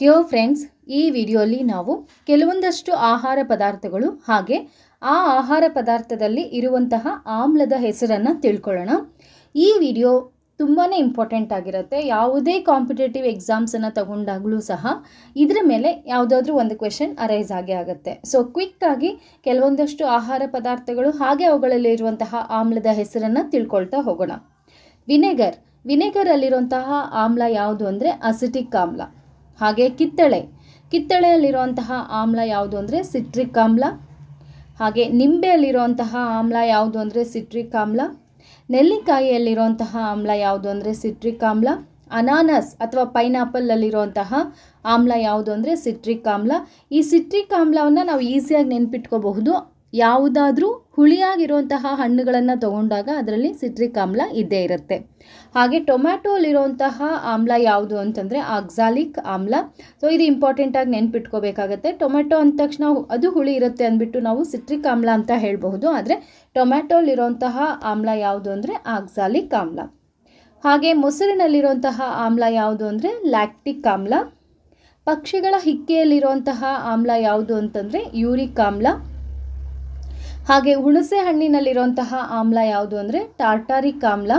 Dear friends ಈ ವಿಡಿಯೋಲಿ ನಾವು ಕೆಲವೊಂದಷ್ಟು ಆಹಾರ ಪದಾರ್ಥಗಳು ಹಾಗೆ ಆ ಆಹಾರ ಪದಾರ್ಥದಲ್ಲಿ ಇರುವಂತಹ ಆಮ್ಲದ ಹೆಸರನ್ನು ತಿಳ್ಕೊಳ್ಳೋಣ. ಈ ವಿಡಿಯೋ ತುಂಬಾ ಇಂಪಾರ್ಟೆಂಟ್ ಆಗಿರುತ್ತೆ. ಯಾವುದೇ ಕಾಂಪಿಟೇಟಿವ್ ಎಕ್ಸಾಮ್ಸನ್ನು ತಗೊಂಡಾಗಲೂ ಸಹ ಇದರ ಮೇಲೆ ಯಾವುದಾದ್ರೂ ಒಂದು ಕ್ವೆಶನ್ ಅರೈಸ್ ಆಗೇ ಆಗುತ್ತೆ. ಸೊ ಕ್ವಿಕ್ಕಾಗಿ ಕೆಲವೊಂದಷ್ಟು ಆಹಾರ ಪದಾರ್ಥಗಳು ಹಾಗೆ ಅವುಗಳಲ್ಲಿ ಇರುವಂತಹ ಆಮ್ಲದ ಹೆಸರನ್ನು ತಿಳ್ಕೊಳ್ತಾ ಹೋಗೋಣ. ವಿನೆಗರ್. ವಿನೆಗರಲ್ಲಿರುವಂತಹ ಆಮ್ಲ ಯಾವುದು ಅಂದರೆ ಅಸಿಟಿಕ್ ಆಮ್ಲ. ಹಾಗೆ ಕಿತ್ತಳೆ. ಕಿತ್ತಳೆಯಲ್ಲಿರುವಂತಹ ಆಮ್ಲ ಯಾವುದು ಅಂದರೆ ಸಿಟ್ರಿಕ್ ಆಮ್ಲ. ಹಾಗೆ ನಿಂಬೆಯಲ್ಲಿರುವಂತಹ ಆಮ್ಲ ಯಾವುದು ಅಂದರೆ ಸಿಟ್ರಿಕ್ ಆಮ್ಲ. ನೆಲ್ಲಿಕಾಯಿಯಲ್ಲಿರುವಂತಹ ಆಮ್ಲ ಯಾವುದು ಅಂದರೆ ಸಿಟ್ರಿಕ್ ಆಮ್ಲ. ಅನಾನಸ್ ಅಥವಾ ಪೈನಾಪಲಲ್ಲಿರುವಂತಹ ಆಮ್ಲ ಯಾವುದು ಅಂದರೆ ಸಿಟ್ರಿಕ್ ಆಮ್ಲ. ಈ ಸಿಟ್ರಿಕ್ ಆಮ್ಲವನ್ನು ನಾವು ಈಸಿಯಾಗಿ ನೆನ್ಪಿಟ್ಕೋಬಹುದು. ಯಾವುದಾದ್ರೂ ಹುಳಿಯಾಗಿರುವಂತಹ ಹಣ್ಣುಗಳನ್ನು ತಗೊಂಡಾಗ ಅದರಲ್ಲಿ ಸಿಟ್ರಿಕ್ ಆಮ್ಲ ಇದ್ದೇ ಇರುತ್ತೆ. ಹಾಗೆ ಟೊಮ್ಯಾಟೋಲಿರುವಂತಹ ಆಮ್ಲ ಯಾವುದು ಅಂತಂದರೆ ಆಕ್ಸಾಲಿಕ್ ಆಮ್ಲ. ಸೊ ಇದು ಇಂಪಾರ್ಟೆಂಟಾಗಿ ನೆನ್ಪಿಟ್ಕೋಬೇಕಾಗತ್ತೆ. ಟೊಮ್ಯಾಟೊ ಅಂದ ತಕ್ಷಣ ಅದು ಹುಳಿ ಇರುತ್ತೆ ಅಂದ್ಬಿಟ್ಟು ನಾವು ಸಿಟ್ರಿಕ್ ಆಮ್ಲ ಅಂತ ಹೇಳಬಹುದು. ಆದರೆ ಟೊಮ್ಯಾಟೋಲಿರುವಂತಹ ಆಮ್ಲ ಯಾವುದು ಅಂದರೆ ಆಕ್ಸಾಲಿಕ್ ಆಮ್ಲ. ಹಾಗೆ ಮೊಸರಿನಲ್ಲಿರುವಂತಹ ಆಮ್ಲ ಯಾವುದು ಅಂದರೆ ಲ್ಯಾಕ್ಟಿಕ್ ಆಮ್ಲ. ಪಕ್ಷಿಗಳ ಹಿಕ್ಕೆಯಲ್ಲಿರುವಂತಹ ಆಮ್ಲ ಯಾವುದು ಅಂತಂದರೆ ಯೂರಿಕ್ ಆಮ್ಲ. ಹಾಗೆ ಹುಣಸೆ ಹಣ್ಣಿನಲ್ಲಿರುವಂತಹ ಆಮ್ಲ ಯಾವುದು ಅಂದರೆ ಟಾರ್ಟಾರಿಕ್ ಆಮ್ಲ.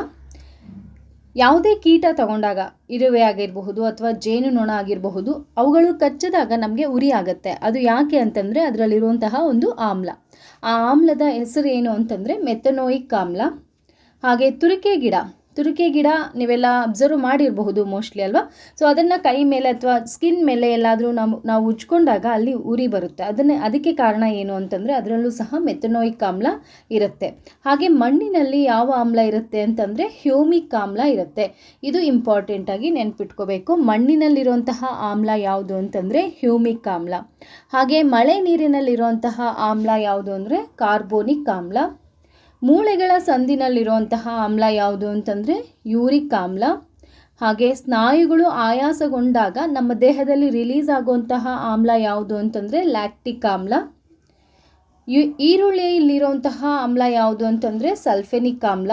ಯಾವುದೇ ಕೀಟ ತಗೊಂಡಾಗ ಇರುವೆ ಆಗಿರಬಹುದು ಅಥವಾ ಜೇನು ನೊಣ ಆಗಿರಬಹುದು, ಅವುಗಳು ಕಚ್ಚಿದಾಗ ನಮಗೆ ಉರಿ ಆಗುತ್ತೆ. ಅದು ಯಾಕೆ ಅಂತಂದರೆ ಅದರಲ್ಲಿರುವಂತಹ ಒಂದು ಆಮ್ಲ. ಆ ಆಮ್ಲದ ಹೆಸರು ಏನು ಅಂತಂದರೆ ಮೆಥನೋಯಿಕ್ ಆಮ್ಲ. ಹಾಗೆ ತುರಿಕೆ ಗಿಡ. ತುರಿಕೆ ಗಿಡ ನೀವೆಲ್ಲ ಅಬ್ಸರ್ವ್ ಮಾಡಿರಬಹುದು ಮೋಸ್ಟ್ಲಿ ಅಲ್ವಾ? ಸೊ ಅದನ್ನು ಕೈ ಮೇಲೆ ಅಥವಾ ಸ್ಕಿನ್ ಮೇಲೆ ಎಲ್ಲಾದರೂ ನಾವು ನಾವು ಉಜ್ಕೊಂಡಾಗ ಅಲ್ಲಿ ಉರಿ ಬರುತ್ತೆ. ಅದನ್ನೇ, ಅದಕ್ಕೆ ಕಾರಣ ಏನು ಅಂತಂದರೆ ಅದರಲ್ಲೂ ಸಹ ಮೆಥನೋಯಿಕ್ ಆಮ್ಲ ಇರುತ್ತೆ. ಹಾಗೆ ಮಣ್ಣಿನಲ್ಲಿ ಯಾವ ಆಮ್ಲ ಇರುತ್ತೆ ಅಂತಂದರೆ ಹ್ಯೂಮಿಕ್ ಆಮ್ಲ ಇರುತ್ತೆ. ಇದು ಇಂಪಾರ್ಟೆಂಟಾಗಿ ನೆನ್ಪಿಟ್ಕೋಬೇಕು. ಮಣ್ಣಿನಲ್ಲಿರುವಂತಹ ಆಮ್ಲ ಯಾವುದು ಅಂತಂದರೆ ಹ್ಯೂಮಿಕ್ ಆಮ್ಲ. ಹಾಗೆ ಮಳೆ ನೀರಿನಲ್ಲಿರುವಂತಹ ಆಮ್ಲ ಯಾವುದು ಅಂದರೆ ಕಾರ್ಬೋನಿಕ್ ಆಮ್ಲ. ಮೂಳೆಗಳ ಸಂದಿನಲ್ಲಿರುವಂತಹ ಆಮ್ಲ ಯಾವುದು ಅಂತಂದರೆ ಯೂರಿಕ್ ಆಮ್ಲ. ಹಾಗೆ ಸ್ನಾಯುಗಳು ಆಯಾಸಗೊಂಡಾಗ ನಮ್ಮ ದೇಹದಲ್ಲಿ ರಿಲೀಸ್ ಆಗುವಂತಹ ಆಮ್ಲ ಯಾವುದು ಅಂತಂದರೆ ಲ್ಯಾಕ್ಟಿಕ್ ಆಮ್ಲ. ಯು ಈರುಳ್ಳಿಯಲ್ಲಿರುವಂತಹ ಆಮ್ಲ ಯಾವುದು ಅಂತಂದರೆ ಸಲ್ಫೆನಿಕ್ ಆಮ್ಲ.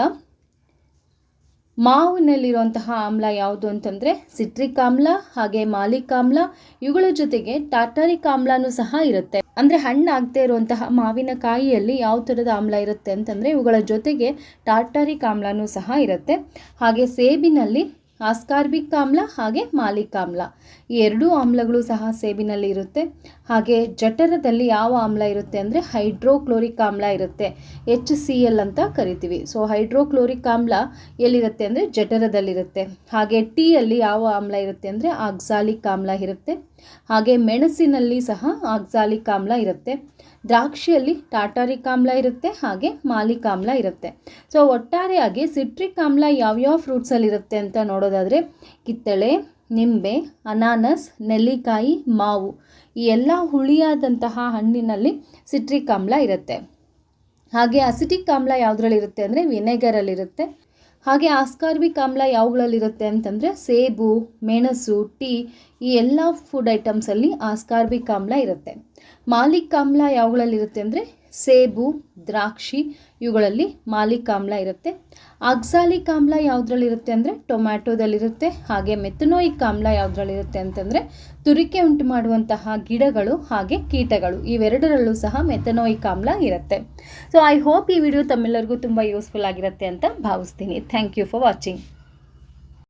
ಮಾವಿನಲ್ಲಿರುವಂತಹ ಆಮ್ಲ ಯಾವುದು ಅಂತಂದರೆ ಸಿಟ್ರಿಕ್ ಆಮ್ಲ, ಹಾಗೆ ಮಾಲಿಕ್ ಆಮ್ಲ, ಇವುಗಳ ಜೊತೆಗೆ ಟಾಟಾರಿಕ್ ಆಮ್ಲನೂ ಸಹ ಇರುತ್ತೆ. ಅಂದರೆ ಹಣ್ಣಾಗದೇ ಇರುವಂತಹ ಮಾವಿನಕಾಯಿಯಲ್ಲಿ ಯಾವ ಥರದ ಆಮ್ಲ ಇರುತ್ತೆ ಅಂತಂದರೆ ಇವುಗಳ ಜೊತೆಗೆ ಟಾಟಾರಿಕ್ ಆಮ್ಲನೂ ಸಹ ಇರುತ್ತೆ. ಹಾಗೆ ಸೇಬಿನಲ್ಲಿ ಆಸ್ಕಾರ್ಬಿಕ್ ಆಮ್ಲ ಹಾಗೆ ಮಾಲಿಕ್ ಆಮ್ಲ. ಈ ಎರಡೂ ಆಮ್ಲಗಳು ಸಹ ಸೇಬಿನಲ್ಲಿ ಇರುತ್ತೆ. ಹಾಗೆ ಜಠರದಲ್ಲಿ ಯಾವ ಆಮ್ಲ ಇರುತ್ತೆ ಅಂದರೆ ಹೈಡ್ರೋಕ್ಲೋರಿಕ್ ಆಮ್ಲ ಇರುತ್ತೆ. ಎಚ್ ಸಿ ಎಲ್ ಅಂತ ಕರಿತೀವಿ. ಸೊ ಹೈಡ್ರೋಕ್ಲೋರಿಕ್ ಆಮ್ಲ ಎಲ್ಲಿರುತ್ತೆ ಅಂದರೆ ಜಠರದಲ್ಲಿರುತ್ತೆ. ಹಾಗೆ ಟೀಯಲ್ಲಿ ಯಾವ ಆಮ್ಲ ಇರುತ್ತೆ ಅಂದರೆ ಆಕ್ಸಾಲಿಕ್ ಆಮ್ಲ ಇರುತ್ತೆ. ಹಾಗೆ ಮೆಣಸಿನಲ್ಲಿ ಸಹ ಆಕ್ಸಾಲಿಕ್ ಆಮ್ಲ ಇರುತ್ತೆ. ದ್ರಾಕ್ಷಿಯಲ್ಲಿ ಟಾಟಾರಿಕ್ ಆಮ್ಲ ಇರುತ್ತೆ, ಹಾಗೆ ಮಾಲಿಕ್ ಆಮ್ಲ ಇರುತ್ತೆ. ಸೊ ಒಟ್ಟಾರೆಯಾಗಿ ಸಿಟ್ರಿಕ್ ಆಮ್ಲ ಯಾವ್ಯಾವ ಫ್ರೂಟ್ಸಲ್ಲಿ ಇರುತ್ತೆ ಅಂತ ನೋಡೋದಾದರೆ, ಕಿತ್ತಳೆ, ನಿಂಬೆ, ಅನಾನಸ್, ನೆಲ್ಲಿಕಾಯಿ, ಮಾವು, ಈ ಎಲ್ಲ ಹುಳಿಯಾದಂತಹ ಹಣ್ಣಿನಲ್ಲಿ ಸಿಟ್ರಿಕ್ ಆಮ್ಲ ಇರುತ್ತೆ. ಹಾಗೆ ಅಸಿಟಿಕ್ ಆಮ್ಲ ಯಾವುದ್ರಲ್ಲಿರುತ್ತೆ ಅಂದರೆ ವಿನೆಗರಲ್ಲಿರುತ್ತೆ ಹಾಗೆ ಆಸ್ಕಾರ್ಬಿಕ್ ಆಮ್ಲ ಯಾವುಗಳಲ್ಲಿರುತ್ತೆ ಅಂತಂದರೆ ಸೇಬು, ಮೆಣಸು, ಟೀ ಈ ಎಲ್ಲ ಫುಡ್ ಐಟಮ್ಸಲ್ಲಿ ಆಸ್ಕಾರ್ಬಿಕ್ ಆಮ್ಲ ಇರುತ್ತೆ. ಮಾಲಿಕ್ ಆಮ್ಲ ಯಾವುಗಳಲ್ಲಿರುತ್ತೆ ಅಂದರೆ ಸೇಬು, ದ್ರಾಕ್ಷಿ, ಇವುಗಳಲ್ಲಿ ಮಾಲಿಕ್ ಆಮ್ಲ ಇರುತ್ತೆ. ಅಗ್ಸಾಲಿಕ್ ಆಮ್ಲ ಯಾವುದ್ರಲ್ಲಿರುತ್ತೆ ಅಂದರೆ ಟೊಮ್ಯಾಟೋದಲ್ಲಿರುತ್ತೆ, ಹಾಗೆ ಮೆಥನೋಯಿಕ್ ಆಮ್ಲ ಯಾವುದ್ರಲ್ಲಿರುತ್ತೆ ಅಂತಂದರೆ ತುರಿಕೆ ಉಂಟು ಮಾಡುವಂತಹ ಗಿಡಗಳು ಹಾಗೆ ಕೀಟಗಳು, ಇವೆರಡರಲ್ಲೂ ಸಹ ಮೆಥನೋಯಿಕ್ ಆಮ್ಲ ಇರುತ್ತೆ. ಸೊ ಐ ಹೋಪ್ ಈ ವಿಡಿಯೋ ತಮ್ಮೆಲ್ಲರಿಗೂ ತುಂಬ ಯೂಸ್ಫುಲ್ ಆಗಿರುತ್ತೆ ಅಂತ ಭಾವಿಸ್ತೀನಿ. Thank you for watching